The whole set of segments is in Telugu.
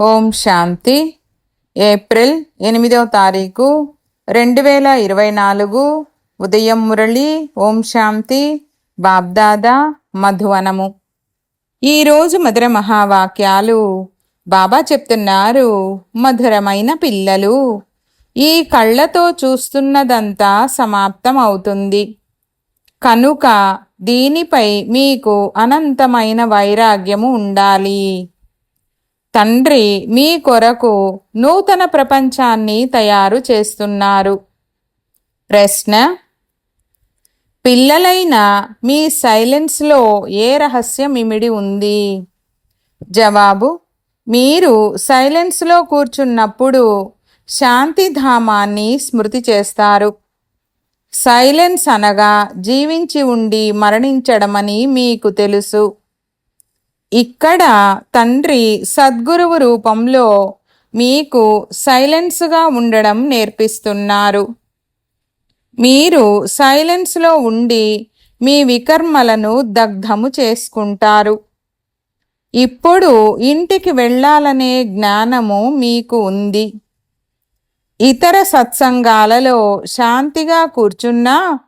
ఓం శాంతి. ఏప్రిల్ ఎనిమిదవ తారీఖు రెండు వేల ఇరవై నాలుగు. ఉదయం మురళి ఓం శాంతి బాబ్దాదా మధువనము. ఈరోజు మధుర మహావాక్యాలు. బాబా చెప్తున్నారు మధురమైన పిల్లలు ఈ కళ్ళతో చూస్తున్నదంతా సమాప్తం అవుతుంది కనుక దీనిపై మీకు అనంతమైన వైరాగ్యము ఉండాలి. తండ్రి మీ కొరకు నూతన ప్రపంచాన్ని తయారు చేస్తున్నారు. ప్రశ్న పిల్లలైన మీ సైలెన్స్లో ఏ రహస్యం ఇమిడి ఉంది? జవాబు మీరు సైలెన్స్లో కూర్చున్నప్పుడు శాంతిధామాన్ని స్మృతి చేస్తారు. సైలెన్స్ అనగా జీవించి ఉండి మరణించడమని మీకు తెలుసు. ఇక్కడ తండ్రి సద్గురువు రూపంలో మీకు సైలెన్స్గా ఉండడం నేర్పిస్తున్నారు. మీరు సైలెన్స్లో ఉండి మీ వికర్మలను దగ్ధము చేసుకుంటారు. ఇప్పుడు ఇంటికి వెళ్ళాలనే జ్ఞానము మీకు ఉంది. ఇతర సత్సంగాలలో శాంతిగా కూర్చున్నా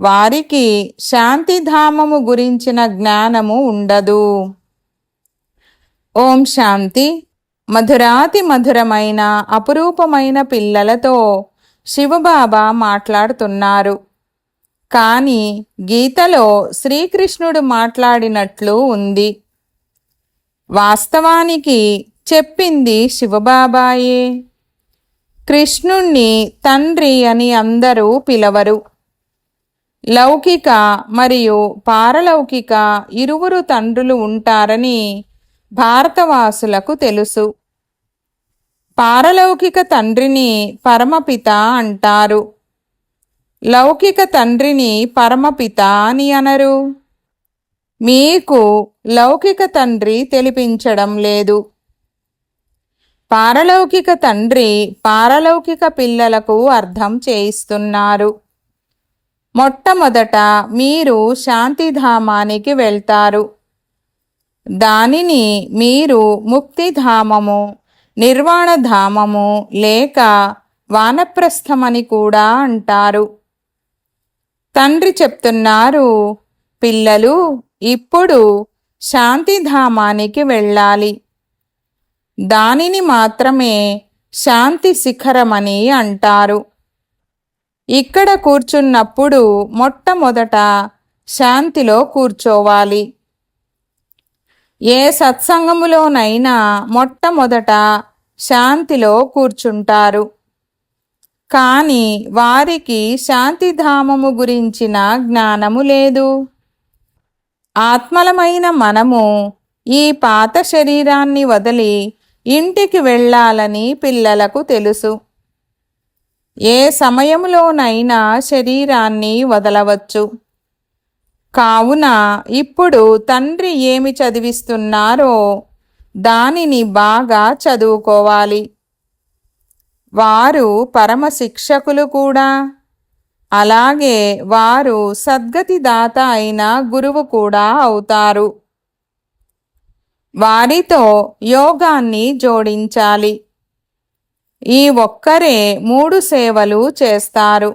వారికి శాంతిధామము గురించిన జ్ఞానము ఉండదు. ఓం శాంతి. మధురాతి మధురమైన అపురూపమైన పిల్లలతో శివబాబా మాట్లాడుతున్నారు. కానీ గీతలో శ్రీకృష్ణుడు మాట్లాడినట్లు ఉంది. వాస్తవానికి చెప్పింది శివబాబాయే. కృష్ణుణ్ణి తండ్రి అని అందరూ పిలవరు. లౌకిక మరియు పారలౌకిక ఇరువురు తండ్రులు ఉంటారని భారతవాసులకు తెలుసు. పారలౌకిక తండ్రిని పరమపిత అంటారు. లౌకిక తండ్రిని పరమపిత అని అనరు. మీకు లౌకిక తండ్రి తెలిపించడం లేదు. పారలౌకిక తండ్రి పారలౌకిక పిల్లలకు అర్థం చేయిస్తున్నారు. మొట్టమొదట మీరు శాంతిధామానికి వెళ్తారు. దానిని మీరు ముక్తిధామము నిర్వాణధామము లేక వానప్రస్థమని కూడా అంటారు. తండ్రి చెప్తున్నారు పిల్లలు ఇప్పుడు శాంతిధామానికి వెళ్ళాలి. దానిని మాత్రమే శాంతి శిఖరమని అంటారు. ఇక్కడ కూర్చున్నప్పుడు మొట్టమొదట శాంతిలో కూర్చోవాలి. ఏ సత్సంగములోనైనా మొట్టమొదట శాంతిలో కూర్చుంటారు. కానీ వారికి శాంతిధామము గురించిన జ్ఞానము లేదు. ఆత్మలమైన మనము ఈ పాత శరీరాన్ని వదిలి ఇంటికి వెళ్ళాలని పిల్లలకు తెలుసు. ఏ సమయంలోనైనా శరీరాన్ని వదలవచ్చు. కావున ఇప్పుడు తండ్రి ఏమి చదివిస్తున్నారో దానిని బాగా చదువుకోవాలి. వారు పరమ శిక్షకులు కూడా. అలాగే వారు సద్గతి దాత అయిన గురువు కూడా అవుతారు. వారితో యోగాన్ని జోడించాలి. ఈ ఒక్కరే మూడు సేవలు చేస్తారు.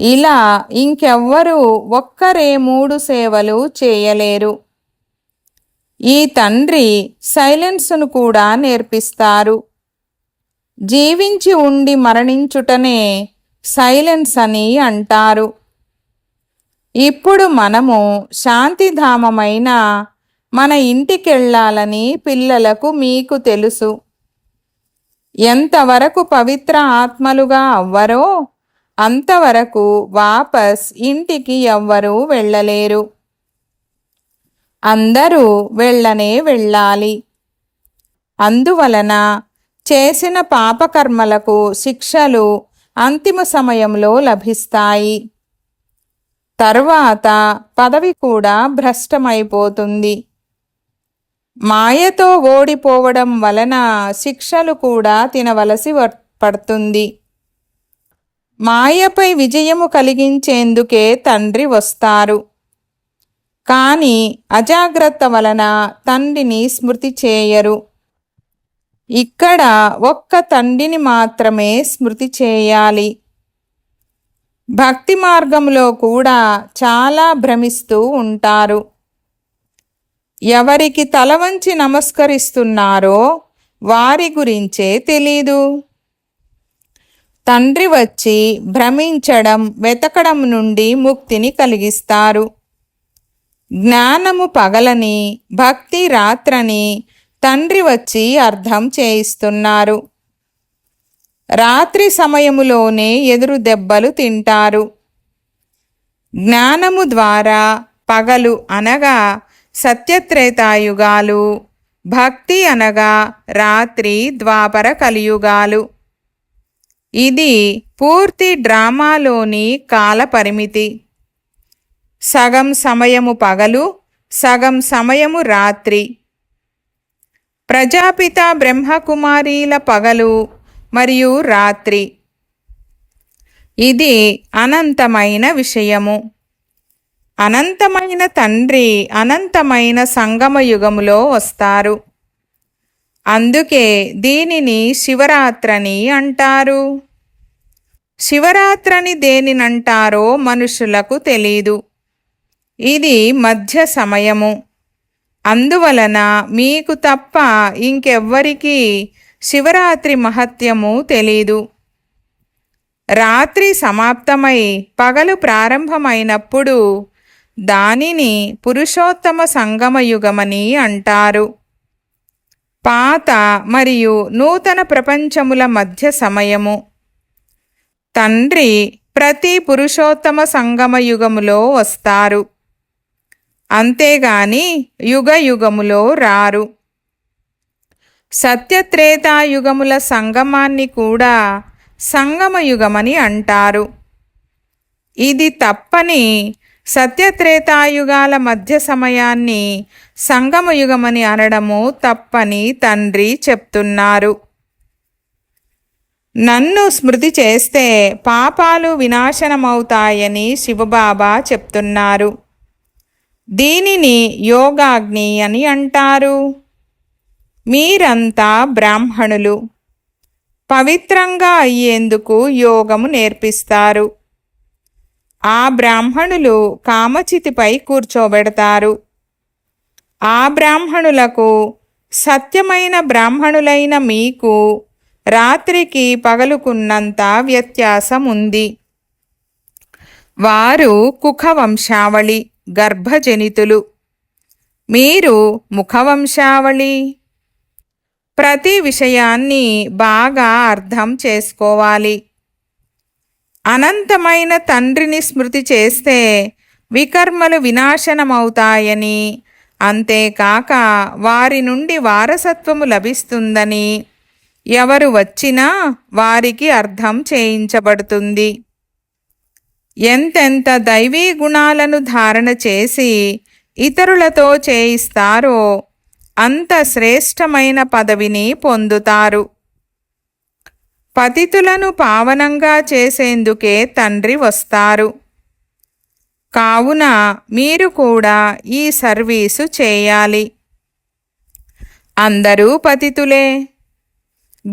ఇలా ఇంకెవ్వరూ ఒక్కరే మూడు సేవలు చేయలేరు. ఈ తండ్రి సైలెన్స్ను కూడా నేర్పిస్తారు. జీవించి ఉండి మరణించుటనే సైలెన్స్ అని అంటారు. ఇప్పుడు మనము శాంతిధామమైన మన ఇంటికెళ్ళాలని పిల్లలకు మీకు తెలుసు. ఎంతవరకు పవిత్ర ఆత్మలుగా అవ్వరో అంతవరకు వాపస్ ఇంటికి ఎవ్వరూ వెళ్ళలేరు. అందరూ వెళ్ళనే వెళ్ళాలి. అందువలన చేసిన పాపకర్మలకు శిక్షలు అంతిమ సమయంలో లభిస్తాయి. తర్వాత పదవి కూడా భ్రష్టమైపోతుంది. మాయతో ఓడిపోవడం వలన శిక్షలు కూడా తినవలసి పడుతుంది. మాయపై విజయము కలిగించేందుకే తండ్రి వస్తారు. కానీ అజాగ్రత్త వలన తండ్రిని స్మృతి చేయరు. ఇక్కడ ఒక్క తండ్రిని మాత్రమే స్మృతి చేయాలి. భక్తి మార్గంలో కూడా చాలా భ్రమిస్తూ ఉంటారు. ఎవరికి తల వంచి నమస్కరిస్తున్నారో వారి గురించే తెలీదు. తండ్రి వచ్చి భ్రమించడం వెతకడం నుండి ముక్తిని కలిగిస్తారు. జ్ఞానము పగలని భక్తి రాత్రని తండ్రి వచ్చి అర్థం చేయిస్తున్నారు. రాత్రి సమయములోనే ఎదురు దెబ్బలు తింటారు. జ్ఞానము ద్వారా పగలు అనగా సత్యత్రేతాయుగాలు భక్తి అనగా రాత్రి ద్వాపర కలియుగాలు. ఇది పూర్తి డ్రామాలోని కాలపరిమితి. సగం సమయము పగలు సగం సమయము రాత్రి. ప్రజాపిత బ్రహ్మకుమారీల పగలు మరియు రాత్రి. ఇది అనంతమైన విషయము. అనంతమైన తండ్రి అనంతమైన సంగమ యుగములో వస్తారు. అందుకే దీనిని శివరాత్రని అంటారు. శివరాత్రని దేనినంటారో మనుషులకు తెలీదు. ఇది మధ్య సమయము. అందువలన మీకు తప్ప ఇంకెవ్వరికీ శివరాత్రి మహత్యము తెలీదు. రాత్రి సమాప్తమై పగలు ప్రారంభమైనప్పుడు దానిని పురుషోత్తమ సంగమయుగమని అంటారు. పాత మరియు నూతన ప్రపంచముల మధ్య సమయము. తండ్రి ప్రతి పురుషోత్తమ సంగమయుగములో వస్తారు. అంతేగాని యుగ యుగములో రారు. సత్యత్రేతాయుగముల సంగమాన్ని కూడా సంగమయుగమని అంటారు. ఇది తప్పని సత్యత్రేతాయుగాల మధ్య సమయాన్ని సంగమయుగమని అనడము తప్పని తండ్రి చెప్తున్నారు. నన్ను స్మృతి చేస్తే పాపాలు వినాశనమవుతాయని శివబాబా చెప్తున్నారు. దీనిని యోగాగ్ని అని అంటారు. మీరంతా బ్రాహ్మణులు. పవిత్రంగా అయ్యేందుకు యోగము నేర్పిస్తారు. ఆ బ్రాహ్మణులు కామచితిపై కూర్చోబెడతారు. ఆ బ్రాహ్మణులకు సత్యమైన బ్రాహ్మణులైన మీకు రాత్రికి పగలుకున్నంత వ్యత్యాసం ఉంది వారు కుఖవంశావళి గర్భజనితులు. మీరు ముఖవంశావళి. ప్రతి విషయాన్ని బాగా అర్థం చేసుకోవాలి. అనంతమైన తండ్రిని స్మృతి చేస్తే వికర్మలు వినాశనమవుతాయని. అంతేకాక వారి నుండి వారసత్వము లభిస్తుందని. ఎవరు వచ్చినా వారికి అర్థం చేయించబడుతుంది. ఎంతెంత దైవీ గుణాలను ధారణ చేసి ఇతరులతో చేయిస్తారో అంత శ్రేష్టమైన పదవిని పొందుతారు. పతితులను పావనంగా చేసేందుకే తండ్రి వస్తారు. కావున మీరు కూడా ఈ సర్వీసు చేయాలి. అందరూ పతితులే.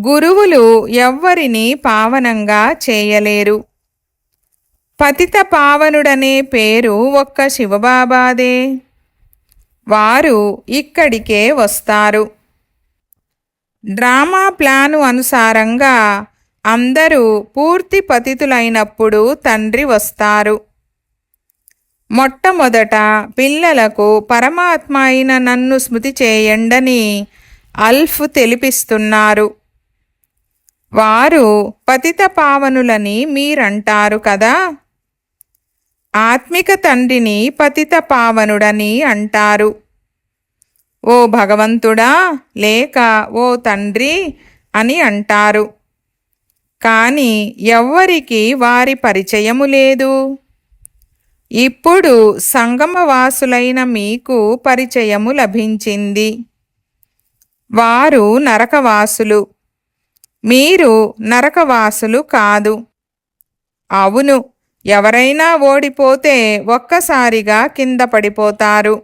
గురువులు ఎవ్వరిని పావనంగా చేయలేరు. పతిత పావనుడనే పేరు ఒక్క శివబాబాదే. వారు ఇక్కడికే వస్తారు. డ్రామా ప్లాను అనుసారంగా అందరూ పూర్తి పతితులైనప్పుడు తండ్రి వస్తారు. మొట్టమొదట పిల్లలకు పరమాత్మ అయిన నన్ను స్మృతి చేయండని అల్ఫ్ తెలిపిస్తున్నారు. వారు పతిత పావనులని మీరంటారు కదా? ఆత్మిక తండ్రిని పతిత పావనుడని అంటారు. ఓ భగవంతుడా లేక ఓ తండ్రి అని అంటారు. కానీ ఎవ్వరికి వారి పరిచయము లేదు. ఇప్పుడు సంగమవాసులైన మీకు పరిచయము లభించింది. వారు నరకవాసులు. మీరు నరకవాసులు కాదు. అవును ఎవరైనా ఓడిపోతే ఒక్కసారిగా కింద పడిపోతారు.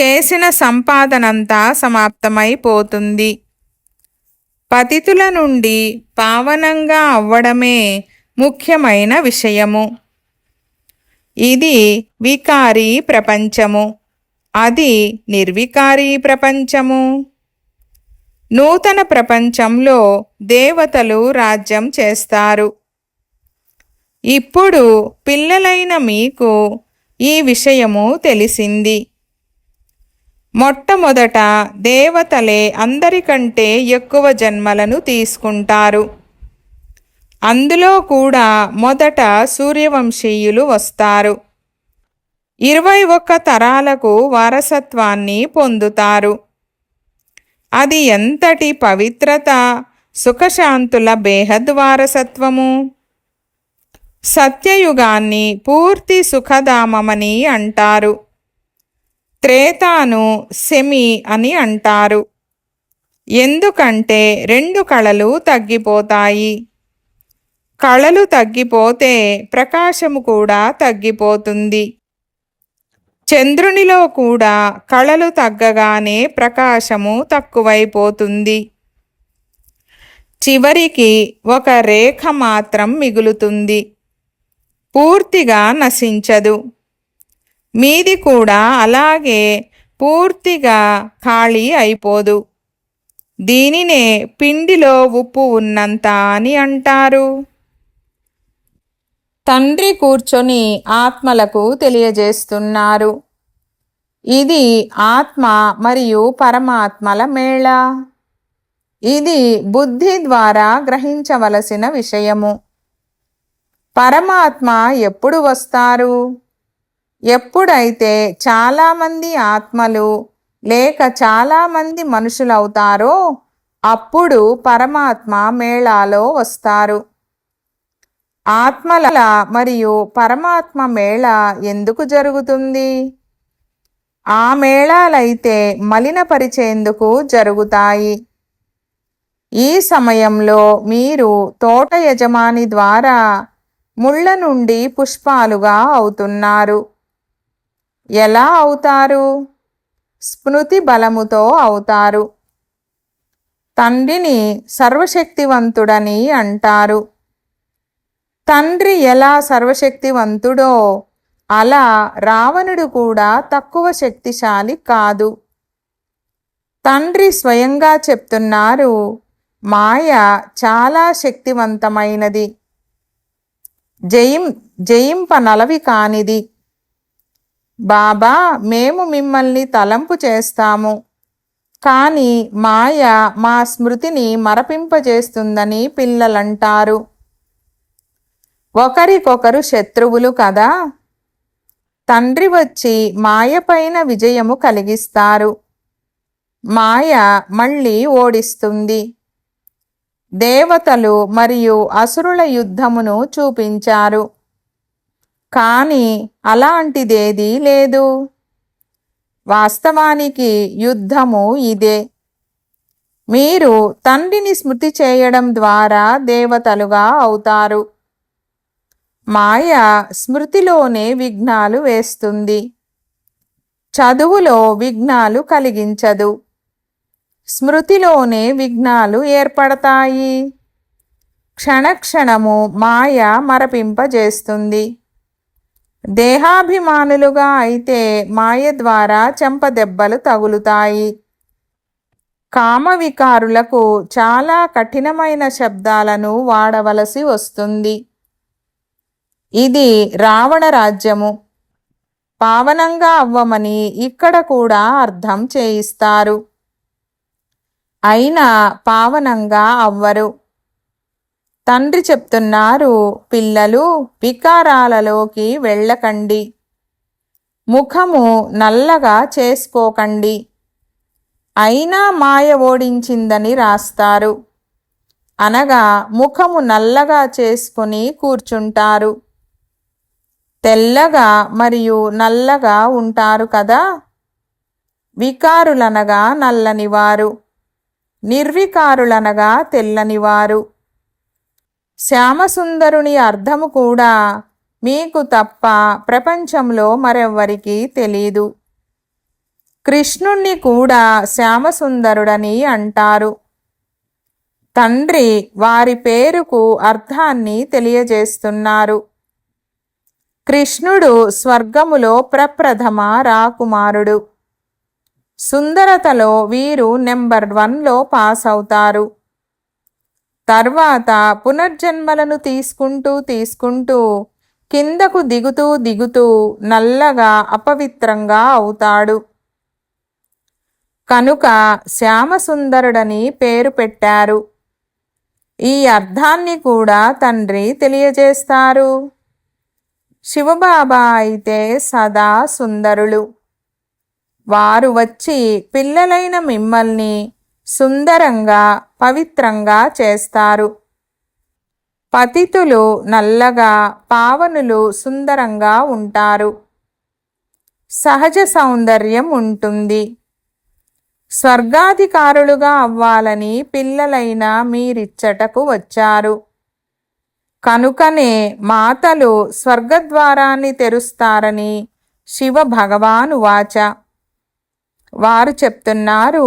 చేసిన సంపాదనంతా సమాప్తమైపోతుంది. పతితుల నుండి పావనంగా అవ్వడమే ముఖ్యమైన విషయము. ఇది వికారీ ప్రపంచము. అది నిర్వికారీ ప్రపంచము. నూతన ప్రపంచంలో దేవతలు రాజ్యం చేస్తారు. ఇప్పుడు పిల్లలైన మీకు ఈ విషయము తెలిసింది. మొట్టమొదట దేవతలే అందరికంటే ఎక్కువ జన్మలను తీసుకుంటారు. అందులో కూడా మొదట సూర్యవంశీయులు వస్తారు. ఇరవై ఒక్క తరాలకు వారసత్వాన్ని పొందుతారు. అది ఎంతటి పవిత్రత సుఖశాంతుల బేహద్ వారసత్వము? సత్యయుగాన్ని పూర్తి సుఖధామమని అంటారు. త్రేతాను సెమి అని అంటారు. ఎందుకంటే రెండు కళలు తగ్గిపోతాయి. కళలు తగ్గిపోతే ప్రకాశము కూడా తగ్గిపోతుంది. చంద్రునిలో కూడా కళలు తగ్గగానే ప్రకాశము తక్కువైపోతుంది. చివరికి ఒక రేఖ మాత్రం మిగులుతుంది. పూర్తిగా నశించదు. మీది కూడా అలాగే పూర్తిగా ఖాళీ అయిపోదు. దీనినే పిండిలో ఉప్పు ఉన్నంత అని అంటారు. తండ్రి కూర్చొని ఆత్మలకు తెలియజేస్తున్నారు. ఇది ఆత్మ మరియు పరమాత్మల మేళ. ఇది బుద్ధి ద్వారా గ్రహించవలసిన విషయము. పరమాత్మ ఎప్పుడు వస్తారు? ఎప్పుడైతే చాలామంది ఆత్మలు లేక చాలామంది మనుషులవుతారో అప్పుడు పరమాత్మ మేళాలో వస్తారు. ఆత్మల మరియు పరమాత్మ మేళ ఎందుకు జరుగుతుంది? ఆ మేళాలైతే మలినపరిచేందుకు జరుగుతాయి. ఈ సమయంలో మీరు తోట యజమాని ద్వారా ముళ్ళ నుండి పుష్పాలుగా అవుతున్నారు. ఎలా అవుతారు? స్మృతి బలముతో అవుతారు. తండ్రిని సర్వశక్తివంతుడని అంటారు. తండ్రి ఎలా సర్వశక్తివంతుడో అలా రావణుడు కూడా తక్కువ శక్తిశాలి కాదు. తండ్రి స్వయంగా చెప్తున్నారు మాయ చాలా శక్తివంతమైనది. జయిం జయింపనలవి కానిది. బాబా మేము మిమ్మల్ని తలంపు చేస్తాము. కానీ మాయ మా స్మృతిని మరపింపజేస్తుందని పిల్లలంటారు. ఒకరికొకరు శత్రువులు కదా. తండ్రి వచ్చి మాయపైన విజయము కలిగిస్తారు. మాయ మళ్ళీ ఓడిస్తుంది. దేవతలు మరియు అసురుల యుద్ధమును చూపించారు. కానీ అలాంటిదేదీ లేదు. వాస్తవానికి యుద్ధము ఇదే. మీరు తండ్రిని స్మృతి చేయడం ద్వారా దేవతలుగా అవుతారు. మాయ స్మృతిలోనే విఘ్నాలు వేస్తుంది. చదువులో విఘ్నాలు కలిగించదు. స్మృతిలోనే విఘ్నాలు ఏర్పడతాయి. క్షణక్షణము మాయ మరపింపజేస్తుంది. దేహాభిమానులుగా అయితే మాయ ద్వారా చెంపదెబ్బలు తగులుతాయి. కామవికారులకు చాలా కఠినమైన శబ్దాలను వాడవలసి వస్తుంది. ఇది రావణ రాజ్యము. పావనంగా అవ్వమని ఇక్కడ కూడా అర్థం చేయిస్తారు. అయినా పావనంగా అవ్వరు. తండ్రి చెప్తున్నారు పిల్లలు వికారాలలోకి వెళ్ళకండి. ముఖము నల్లగా చేసుకోకండి. అయినా మాయ ఓడించిందని రాస్తారు. అనగా ముఖము నల్లగా చేసుకుని కూర్చుంటారు. తెల్లగా మరియు నల్లగా ఉంటారు కదా? వికారులనగా నల్లనివారు నిర్వికారులనగా తెల్లనివారు శ్యామసుందరుని అర్థము కూడా మీకు తప్ప ప్రపంచంలో మరెవ్వరికీ తెలీదు. కృష్ణుణ్ణి కూడా శ్యామసుందరుడని అంటారు. తండ్రి వారి పేరుకు అర్థాన్ని తెలియజేస్తున్నారు. కృష్ణుడు స్వర్గములో ప్రప్రథమ రాకుమారుడు. సుందరతలో వీరు నెంబర్ వన్లో పాస్ అవుతారు తర్వాత పునర్జన్మలను తీసుకుంటూ తీసుకుంటూ కిందకు దిగుతూ దిగుతూ నల్లగా అపవిత్రంగా అవుతాడు. కనుక శ్యామసుందరుడని పేరు పెట్టారు. ఈ అర్థాన్ని కూడా తండ్రి తెలియజేస్తారు. శివబాబా అయితే సదా సుందరులు. వారు వచ్చి పిల్లలైన మిమ్మల్ని సుందరంగా పవిత్రంగా చేస్తారు. పతితులు నల్లగా పావనులు సుందరంగా ఉంటారు. సహజ సౌందర్యం ఉంటుంది. స్వర్గాధికారులుగా అవ్వాలని పిల్లలైన మీరిచ్చటకు వచ్చారు. కనుకనే మాతలు స్వర్గద్వారాన్ని తెరుస్తారని శివ భగవాను వాచ. వారు చెప్తున్నారు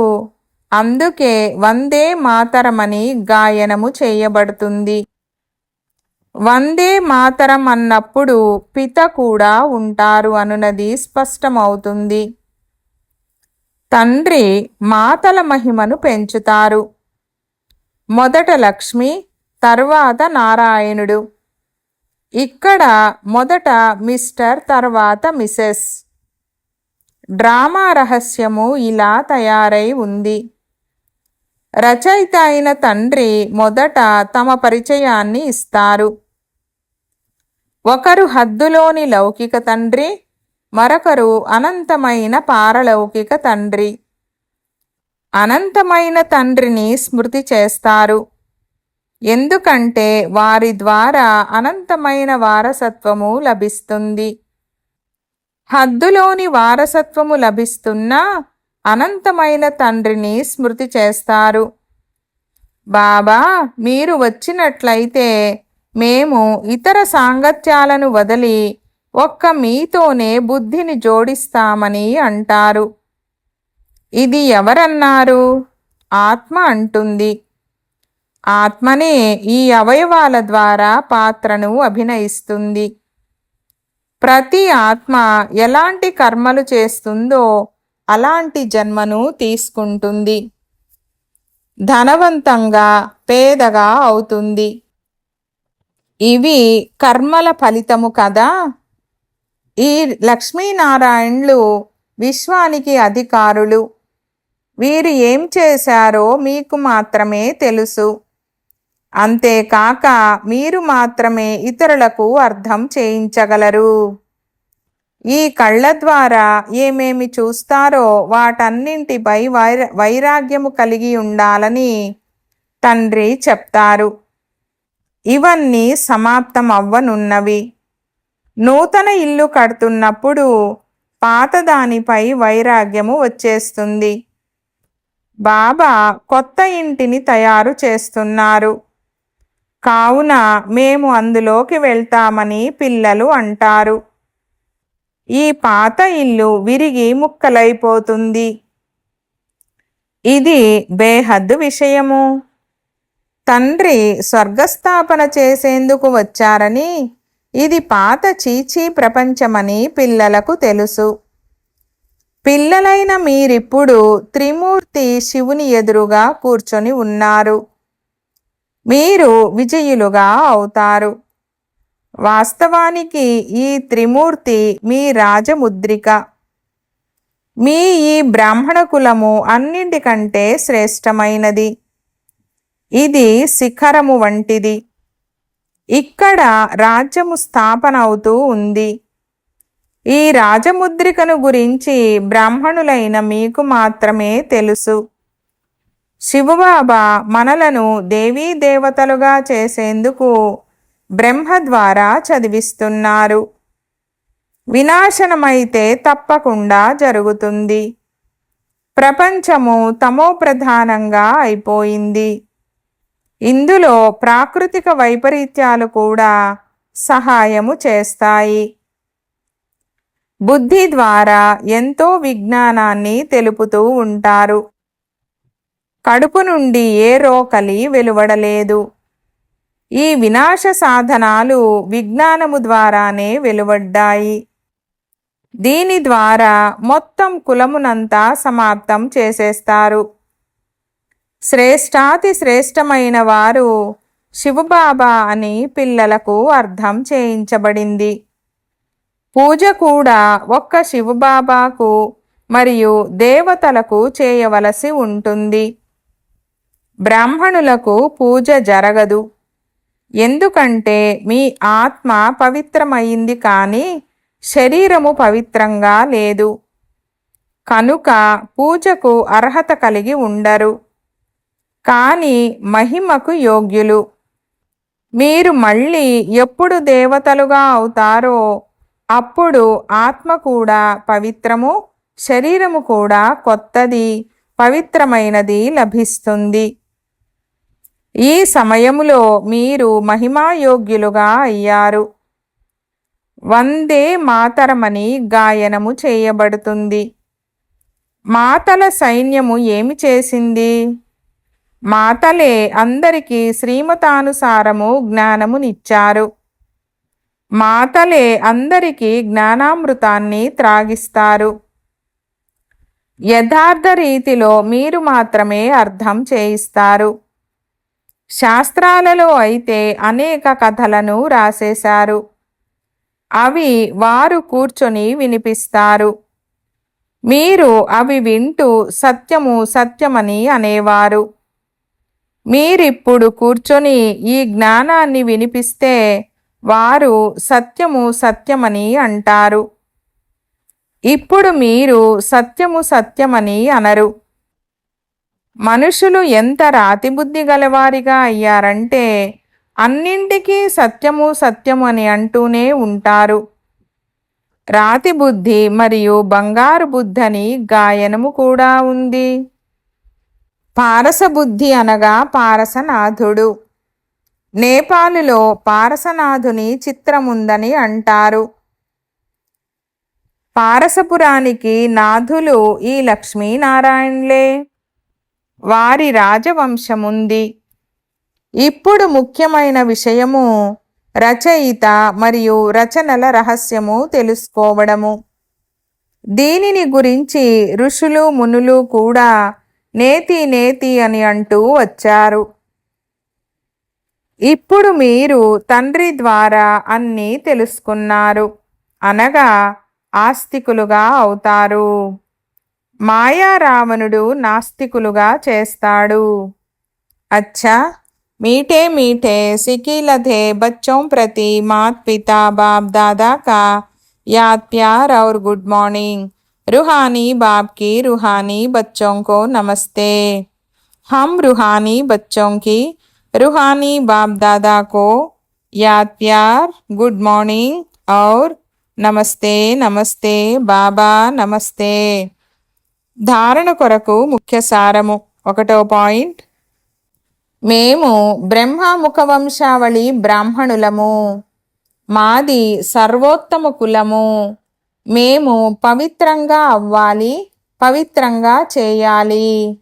అందుకే వందే మాతరమని గాయనము చేయబడుతుంది. వందే మాతరం అన్నప్పుడు పిత కూడా ఉంటారు అనునది స్పష్టమవుతుంది. తండ్రి మాతల మహిమను పెంచుతారు. మొదట లక్ష్మి తర్వాత నారాయణుడు. ఇక్కడ మొదట మిస్టర్ తర్వాత మిసెస్. డ్రామా రహస్యము ఇలా తయారై ఉంది. రచయిత అయిన తండ్రి మొదట తమ పరిచయాన్ని ఇస్తారు. ఒకరు హద్దులోని లౌకిక తండ్రి మరొకరు అనంతమైన పారలౌకిక తండ్రి. అనంతమైన తండ్రిని స్మృతి చేస్తారు. ఎందుకంటే వారి ద్వారా అనంతమైన వారసత్వము లభిస్తుంది. హద్దులోని వారసత్వము లభిస్తున్నా అనంతమైన తండ్రిని స్మృతి చేస్తారు. బాబా మీరు వచ్చినట్లయితే మేము ఇతర సాంగత్యాలను వదిలి ఒక్క మీతోనే బుద్ధిని జోడిస్తామని అంటారు. ఇది ఎవరన్నారు? ఆత్మ అంటుంది. ఆత్మనే ఈ అవయవాల ద్వారా పాత్రను అభినయిస్తుంది. ప్రతి ఆత్మ ఎలాంటి కర్మలు చేస్తుందో అలాంటి జన్మను తీసుకుంటుంది. ధనవంతంగా పేదగా అవుతుంది. ఇవి కర్మల ఫలితము కదా? ఈ లక్ష్మీనారాయణులు విశ్వానికి అధికారులు. వీరు ఏం చేశారో మీకు మాత్రమే తెలుసు. అంతేకాక మీరు మాత్రమే ఇతరులకు అర్థం చేయించగలరు. ఈ కళ్ళ ద్వారా ఏమేమి చూస్తారో వాటన్నింటిపై వైర వైరాగ్యము కలిగి ఉండాలని తండ్రి చెప్తారు. ఇవన్నీ సమాప్తం అవ్వనున్నవి నూతన ఇల్లు కడుతున్నప్పుడు పాతదానిపై వైరాగ్యము వచ్చేస్తుంది. బాబా కొత్త ఇంటిని తయారు చేస్తున్నారు. కావున మేము అందులోకి వెళ్తామని పిల్లలు అంటారు. ఈ పాత ఇల్లు విరిగి ముక్కలైపోతుంది. ఇది బేహద్దు విషయము. తండ్రి స్వర్గస్థాపన చేసేందుకు వచ్చారని ఇది పాత చీచీ ప్రపంచమని పిల్లలకు తెలుసు. పిల్లలైన మీరిప్పుడు త్రిమూర్తి శివుని ఎదురుగా కూర్చొని ఉన్నారు. మీరు విజయులుగా అవుతారు. వాస్తవానికి ఈ త్రిమూర్తి మీ రాజముద్రిక. మీ ఈ బ్రాహ్మణ కులము అన్నింటికంటే శ్రేష్టమైనది. ఇది శిఖరము వంటిది. ఇక్కడ రాజ్యము స్థాపన అవుతూ ఉంది. ఈ రాజముద్రికను గురించి బ్రాహ్మణులైన మీకు మాత్రమే తెలుసు. శివబాబా మనలను దేవీ దేవతలుగా చేసేందుకు బ్రహ్మ ద్వారా చదివిస్తున్నారు. వినాశనమైతే తప్పకుండా జరుగుతుంది. ప్రపంచము తమో ప్రధానంగా అయిపోయింది. ఇందులో ప్రాకృతిక వైపరీత్యాలు కూడా సహాయము చేస్తాయి. బుద్ధి ద్వారా ఎంతో విజ్ఞానాన్ని తెలుపుతూ ఉంటారు. కడుపు నుండి ఏ రోకలి వెలువడలేదు. ఈ వినాశ సాధనాలు విజ్ఞానము ద్వారానే వెలువడ్డాయి. దీని ద్వారా మొత్తం కులమునంతా సమాప్తం చేసేస్తారు. శ్రేష్టాతి శ్రేష్టమైన వారు శివబాబా అని పిల్లలకు అర్థం చేయించబడింది. పూజ కూడా ఒక్క శివబాబాకు మరియు దేవతలకు చేయవలసి ఉంటుంది. బ్రాహ్మణులకు పూజ జరగదు. ఎందుకంటే మీ ఆత్మ పవిత్రమైంది కానీ శరీరము పవిత్రంగా లేదు. కనుక పూజకు అర్హత కలిగి ఉండరు. కానీ మహిమకు యోగ్యులు. మీరు మళ్ళీ ఎప్పుడు దేవతలుగా అవుతారో అప్పుడు ఆత్మ కూడా పవిత్రము శరీరము కూడా కొత్తది పవిత్రమైనది లభిస్తుంది. ఈ సమయములో మీరు మహిమాయోగ్యులుగా అయ్యారు. వందే మాతరమని గాయనము చేయబడుతుంది. మాతల సైన్యము ఏమి చేసింది? మాతలే అందరికీ శ్రీమతానుసారము జ్ఞానమునిచ్చారు. మాతలే అందరికీ జ్ఞానామృతాన్ని త్రాగిస్తారు. యథార్థ రీతిలో మీరు మాత్రమే అర్థం చేయిస్తారు. శాస్త్రాలలో అయితే అనేక కథలను రాసేశారు. అవి వారు కూర్చొని వినిపిస్తారు. మీరు అవి వింటూ సత్యము సత్యమని అనేవారు. మీరిప్పుడు కూర్చొని ఈ జ్ఞానాన్ని వినిపిస్తే వారు సత్యము సత్యమని అంటారు. ఇప్పుడు మీరు సత్యము సత్యమని అనరు. మనుషులు ఎంత రాతిబుద్ధి గలవారిగా అయ్యారంటే అన్నింటికీ సత్యము సత్యము అని అంటూనే ఉంటారు. రాతి బుద్ధి మరియు బంగారు బుద్ధి అని గాయనము కూడా ఉంది. పారసబుద్ధి అనగా పారసనాథుడు. నేపాలులో పారసనాథుని చిత్రముందని అంటారు. పారసపురానికి నాథులు ఈ లక్ష్మీనారాయణలే. వారి రాజవంశముంది. ఇప్పుడు ముఖ్యమైన విషయము రచయిత మరియు రచనల రహస్యము తెలుసుకోవడము. దీనిని గురించి ఋషులు మునులు కూడా నేతి నేతి అని అంటూ వచ్చారు. ఇప్పుడు మీరు తండ్రి ద్వారా అన్నీ తెలుసుకున్నారు. అనగా ఆస్తికులుగా అవుతారు. మాయా రావణుడు నాస్తికులుగా చేస్తాడు అచ్చా मीठे मीठे सिकिलधे बच्चों प्रति मात पिता बाप दादा का याद प्यार और गुड मॉर्निंग रूहानी बाप की रूहानी बच्चों को नमस्ते हम रूहानी बच्चों की रूहानी बाप दादा को याद प्यार गुड मॉर्निंग और నమస్తే నమస్తే బాబా నమస్తే ధారణ కొరకు ముఖ్య సారము. ఒకటో పాయింట్. మేము బ్రహ్మముఖ వంశావళి బ్రాహ్మణులము. మాది సర్వోత్తమ కులము. మేము పవిత్రంగా అవ్వాలి పవిత్రంగా చేయాలి.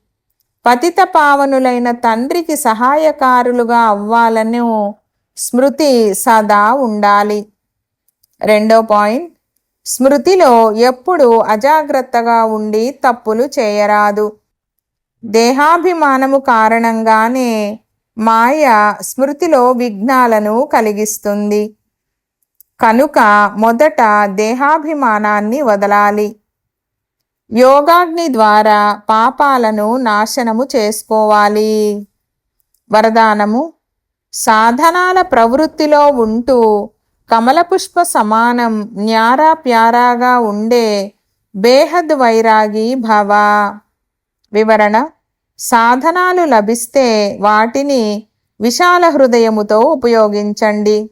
పతిత పావనులైన తండ్రికి సహాయకారులుగా అవ్వాలను స్మృతి సదా ఉండాలి. రెండో పాయింట్. స్మృతిలో ఎప్పుడు అజాగ్రత్తగా ఉండి తప్పులు చేయరాదు. దేహాభిమానము కారణంగానే మాయ స్మృతిలో విఘ్నాలను కలిగిస్తుంది. కనుక మొదట దేహాభిమానాన్ని వదలాలి. యోగాగ్ని ద్వారా పాపాలను నాశనము చేసుకోవాలి. వరదానము సాధనాల ప్రవృత్తిలో ఉంటూ కమలపుష్ప సమానం న్యారా ప్యారాగా ఉండే బేహద్ వైరాగి భవ. వివరణ సాధనాలు లభిస్తే వాటిని విశాల హృదయముతో ఉపయోగించండి.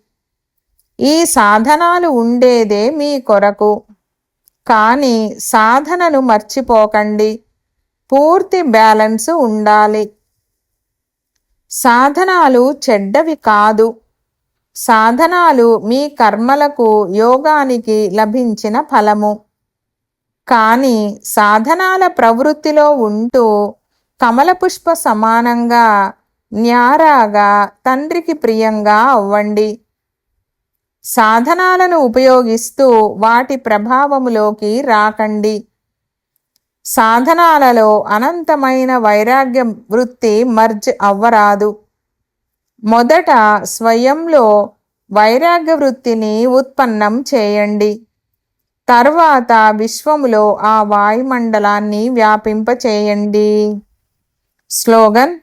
ఈ సాధనాలు ఉండేదే మీ కొరకు. కానీ సాధనను మర్చిపోకండి. పూర్తి బ్యాలెన్స్ ఉండాలి. సాధనాలు చెడ్డవి కాదు. సాధనాలు మీ కర్మలకు యోగానికి లభించిన ఫలము. కానీ సాధనాల ప్రవృత్తిలో ఉంటూ కమలపుష్ప సమానంగా న్యారాగా తండ్రికి ప్రియంగా అవ్వండి. సాధనాలను ఉపయోగిస్తూ వాటి ప్రభావములోకి రాకండి. సాధనాలలో అనంతమైన వైరాగ్య వృత్తి మర్జ్ అవ్వరాదు. మొదట స్వయంలో వైరాగ్య వృత్తిని ఉత్పన్నం చేయండి. తర్వాత విశ్వములో ఆ వాయుమండలాన్ని వ్యాపింపచేయండి. స్లోగన్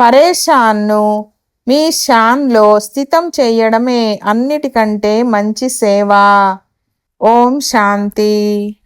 పరేషాన్ను మీ షాన్లో స్థితం చేయడమే అన్నిటికంటే మంచి సేవ. ఓం శాంతి.